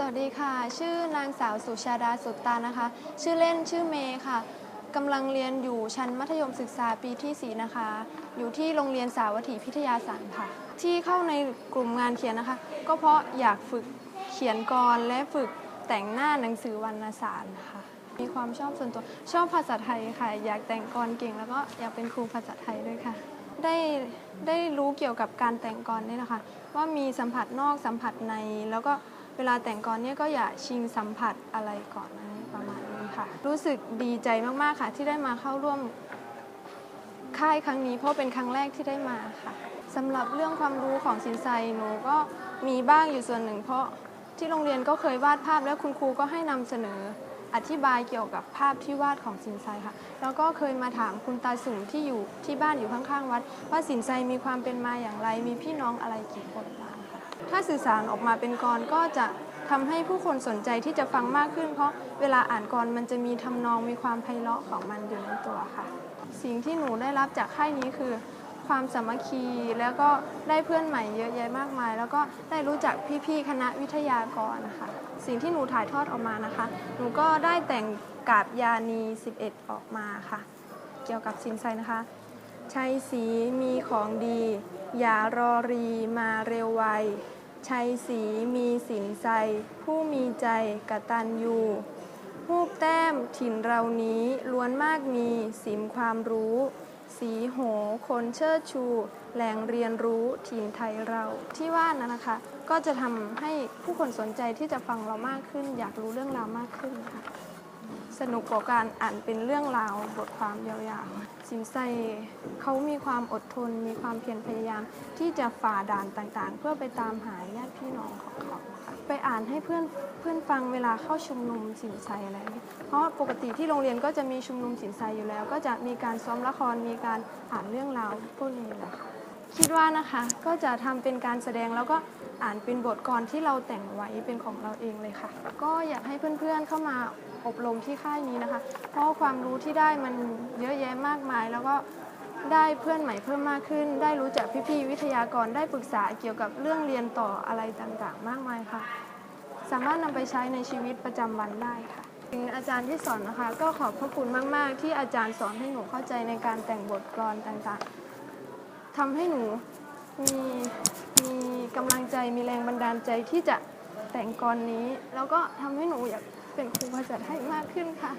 สวัสดีค่ะ ชื่อนางสาวสุชาดาสุตตานะคะ ชื่อเล่นชื่อเมย์ค่ะกำลังเรียนอยู่ชั้นมัธยมศึกษาปีที่ 4 นะคะ อยู่ที่โรงเรียนสาวัตถีพิทยาสันค่ะ ที่เข้าในกลุ่มงานเขียนนะคะ ก็เพราะอยากฝึกเขียนกรและฝึกแต่งหน้าหนังสือวรรณสารค่ะ มีความชอบส่วนตัวชอบภาษาไทยค่ะ อยากแต่งกรเก่ง แล้วก็อยากเป็นครูภาษาไทยด้วยค่ะ ได้ได้รู้เกี่ยวกับการแต่งกรนี่นะคะ ว่ามีสัมผัสนอกสัมผัสในแล้วก็ เวลาแต่งกรเนี่ยก็อย่าชิงสัมผัสอะไรก่อนอะประมาณนี้ค่ะ รู้สึกดีใจมากๆค่ะ ที่ได้มาเข้าร่วมค่ายครั้งนี้ เพราะเป็นครั้งแรกที่ได้มาค่ะสำหรับเรื่องความรู้ของสินไซหนูก็มีบ้างอยู่ส่วนหนึ่ง เพราะที่โรงเรียนก็เคยวาดภาพ แล้วคุณครูก็ให้นำเสนออธิบายเกี่ยวกับภาพที่วาดของสินไซค่ะ แล้วก็เคยมาถามคุณตาสุงที่อยู่ที่บ้านอยู่ข้างๆวัด ว่าสินไซมีความเป็นมาอย่างไร มีพี่น้องอะไรกี่คนบ้าง ถ้าสื่อสารออกมาเป็นกรก็จะทำให้ผู้คนสนใจที่จะฟังมากขึ้น เพราะเวลาอ่านกรมันจะมีทำนองมีความไพเราะของมันอยู่ในตัวค่ะ สิ่งที่หนูได้รับจากค่ายนี้คือ ความสามัคคีแล้วก็ได้เพื่อนใหม่เยอะแยะมากมาย แล้วก็ได้รู้จักพี่ๆคณะวิทยากรนะคะ สิ่งที่หนูถ่ายทอดออกมานะคะ หนูก็ได้แต่งกาบยานี 11 ออกมาค่ะ เกี่ยวกับสินไซนะคะ ใช้สีมีของดี อย่ารอรีมาเร็วไวใช้สีมีสินไซผู้มีใจกตัญญูรูปแต้มถิ่นเรานี้ล้วนมากมีสิมความรู้ สีโหคนเชิดชู แหล่งเรียนรู้ถิ่นไทยเรา ที่ว่านั้นนะคะ ก็จะทำให้ผู้คนสนใจที่จะฟังเรามากขึ้น อยากรู้เรื่องราวมากขึ้นค่ะ สนุกกว่าการอ่านเป็นเรื่องราวบทความยาวๆ สินไซเขามีความอดทน มีความเพียรพยายาม ที่จะฝ่าด่านต่างๆ เพื่อไปตามหาญาติพี่น้องของเขาค่ะไปอ่านให้เพื่อนเพื่อนฟังเวลาเข้าชุมนุมสินไซอะไรเพราะปกติที่โรงเรียนก็จะมีชุมนุมสินไซอยู่แล้ว ก็จะมีการซ้อมละคร มีการอ่านเรื่องราวพวกนี้อยู่แล้วค่ะคิดว่านะคะก็จะทำเป็นการแสดงแล้วก็อ่านเป็นบทกรที่เราแต่งไว้เป็นของเราเองเลยค่ะ ก็อยากให้เพื่อนๆเข้ามา อบรมที่ค่ายนี้นะคะ เพราะความรู้ที่ได้มันเยอะแยะมากมาย แล้วก็ได้เพื่อนใหม่เพิ่มมากขึ้น ได้รู้จักพี่ๆวิทยากรได้ปรึกษาเกี่ยวกับเรื่องเรียนต่ออะไรต่างๆ มากมายค่ะ สามารถนำไปใช้ในชีวิตประจำวันได้ค่ะถึงอาจารย์ที่สอนนะคะ ก็ขอบพระคุณมาก ๆ ที่อาจารย์สอนให้หนูเข้าใจในการแต่งบทกลอนต่างๆทำให้หนูมีมีกำลังใจมีแรงบันดาลใจที่จะแต่งกรนี้ แล้วก็ทำให้หนูอยากเป็นครู ริษัทให้มากขึ้นค่ะ